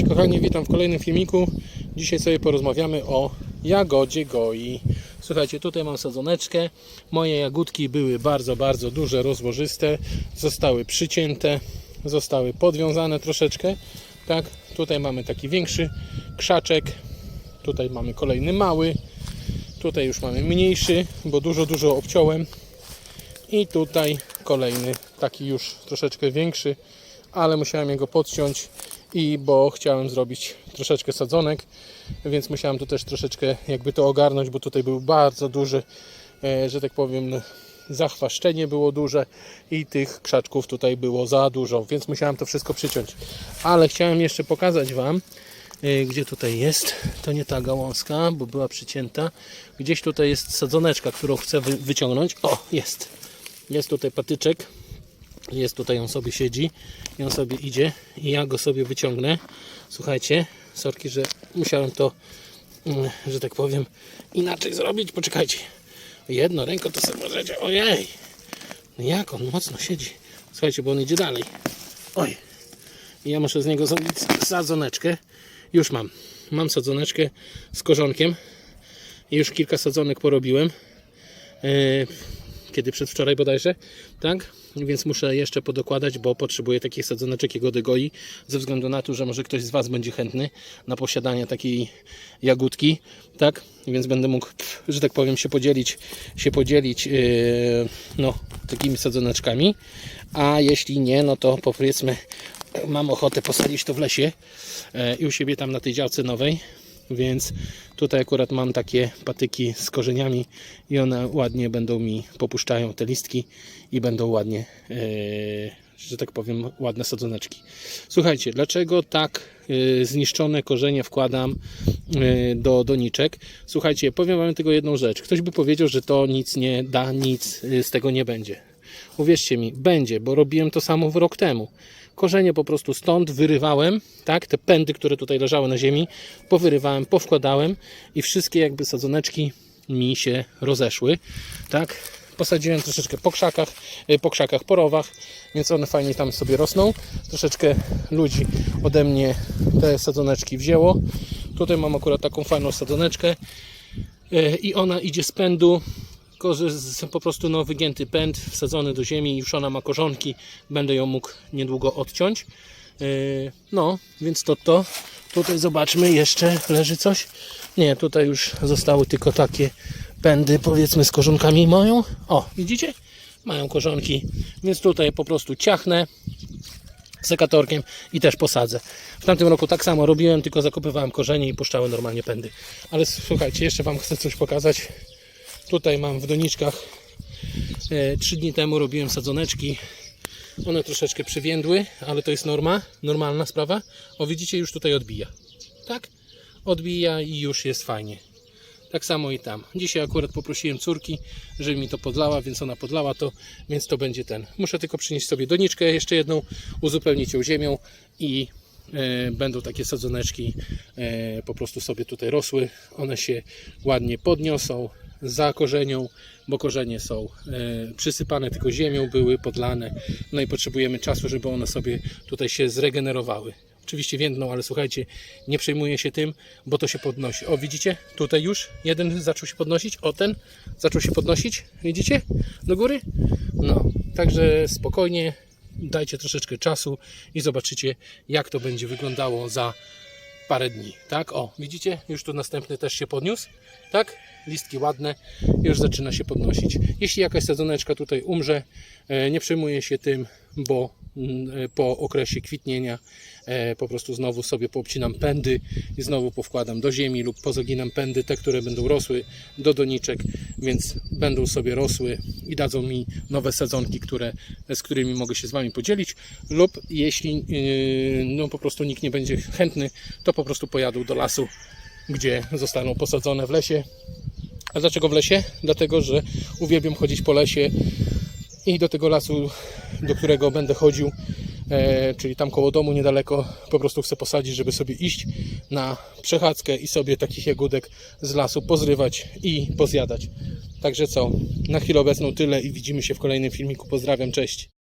Cześć kochani, witam w kolejnym filmiku. Dzisiaj sobie porozmawiamy o jagodzie goi. Słuchajcie, tutaj mam sadzoneczkę. Moje jagódki były bardzo, bardzo duże, rozłożyste. Zostały przycięte, zostały podwiązane troszeczkę. Tak, tutaj mamy taki większy krzaczek. Tutaj mamy kolejny mały. Tutaj już mamy mniejszy, bo dużo, dużo obciąłem. I tutaj kolejny, taki już troszeczkę większy, ale musiałem jego podciąć i bo chciałem zrobić troszeczkę sadzonek, więc musiałem tu też troszeczkę jakby to ogarnąć, bo tutaj był bardzo duży, e, że tak powiem, zachwaszczenie było duże i tych krzaczków tutaj było za dużo, więc musiałem to wszystko przyciąć. Ale chciałem jeszcze pokazać Wam, e, gdzie tutaj jest. To nie ta gałązka, bo była przycięta. Gdzieś tutaj jest sadzoneczka, którą chcę wy wyciągnąć. O, jest. Jest tutaj patyczek. Jest tutaj, on sobie siedzi i on sobie idzie i ja go sobie wyciągnę. Słuchajcie, sorki, że musiałem to, mm, że tak powiem, inaczej zrobić. Poczekajcie. Jedno ręką to sobie możecie. Ojej! No jak on mocno siedzi. Słuchajcie, bo on idzie dalej. Oj. I ja muszę z niego zrobić sadzoneczkę. Już mam. Mam sadzoneczkę z korzonkiem. Już kilka sadzonek porobiłem. Yy, kiedy przedwczoraj bodajże, tak? Więc muszę jeszcze podokładać, bo potrzebuję takich sadzoneczek goi, ze względu na to, że może ktoś z Was będzie chętny na posiadanie takiej jagódki, tak? Więc będę mógł, że tak powiem, się podzielić, się podzielić yy, no, takimi sadzoneczkami, a jeśli nie, no to powiedzmy, mam ochotę posadzić to w lesie yy, i u siebie tam na tej działce nowej, więc tutaj akurat mam takie patyki z korzeniami i one ładnie będą mi popuszczają te listki i będą ładnie, e, że tak powiem, ładne sadzoneczki. Słuchajcie, dlaczego tak e, zniszczone korzenie wkładam e, do doniczek? Słuchajcie, powiem Wam tylko jedną rzecz. Ktoś by powiedział, że to nic nie da, nic z tego nie będzie. Uwierzcie mi, będzie, bo robiłem to samo rok temu. Korzenie po prostu stąd wyrywałem, tak, te pędy, które tutaj leżały na ziemi, powyrywałem, powkładałem i wszystkie jakby sadzoneczki mi się rozeszły, tak. Posadziłem troszeczkę po krzakach, y, po krzakach, po rowach, więc one fajnie tam sobie rosną. Troszeczkę ludzi ode mnie te sadzoneczki wzięło. Tutaj mam akurat taką fajną sadzoneczkę y, i ona idzie z pędu tylko że z, po prostu no, wygięty pęd wsadzony do ziemi już ona ma korzonki będę ją mógł niedługo odciąć. Yy, no więc to to. Tutaj zobaczmy jeszcze leży coś. Nie tutaj już zostały tylko takie pędy powiedzmy z korzonkami mają o widzicie? Mają korzonki. Więc tutaj po prostu ciachnę sekatorkiem i też posadzę. W tamtym roku tak samo robiłem, tylko zakopywałem korzenie i puszczałem normalnie pędy. Ale słuchajcie, jeszcze Wam chcę coś pokazać. Tutaj mam w doniczkach e, 3 dni temu robiłem sadzoneczki. One troszeczkę przywiędły, ale to jest norma, normalna sprawa. O widzicie, już tutaj odbija. Tak? Odbija i już jest fajnie. Tak samo i tam. Dzisiaj akurat poprosiłem córki, żeby mi to podlała, więc ona podlała to, więc to będzie ten. Muszę tylko przynieść sobie doniczkę jeszcze jedną, uzupełnić ją ziemią i e, będą takie sadzoneczki e, po prostu sobie tutaj rosły. One się ładnie podniosą, zakorzenią, bo korzenie są e, przysypane tylko ziemią, były podlane. No i potrzebujemy czasu, żeby one sobie tutaj się zregenerowały. Oczywiście więdną, ale słuchajcie, nie przejmuję się tym, bo to się podnosi. O, widzicie? Tutaj już jeden zaczął się podnosić. O, ten zaczął się podnosić. Widzicie? Do góry? No, także spokojnie, dajcie troszeczkę czasu i zobaczycie, jak to będzie wyglądało za parę dni. Tak? O, widzicie? Już tu następny też się podniósł. Tak? Listki ładne, już zaczyna się podnosić. Jeśli jakaś sadzoneczka tutaj umrze, e, nie przejmuję się tym, bo po okresie kwitnienia e, po prostu znowu sobie poobcinam pędy i znowu powkładam do ziemi lub pozaginam pędy, te, które będą rosły do doniczek, więc będą sobie rosły i dadzą mi nowe sadzonki, które, z którymi mogę się z Wami podzielić lub jeśli yy, no, po prostu nikt nie będzie chętny, to po prostu pojadą do lasu, gdzie zostaną posadzone w lesie. A dlaczego w lesie? Dlatego, że uwielbiam chodzić po lesie i do tego lasu, do którego będę chodził, e, czyli tam koło domu niedaleko, po prostu chcę posadzić, żeby sobie iść na przechadzkę i sobie takich jagódek z lasu pozrywać i pozjadać. Także co, na chwilę obecną tyle i widzimy się w kolejnym filmiku. Pozdrawiam, cześć.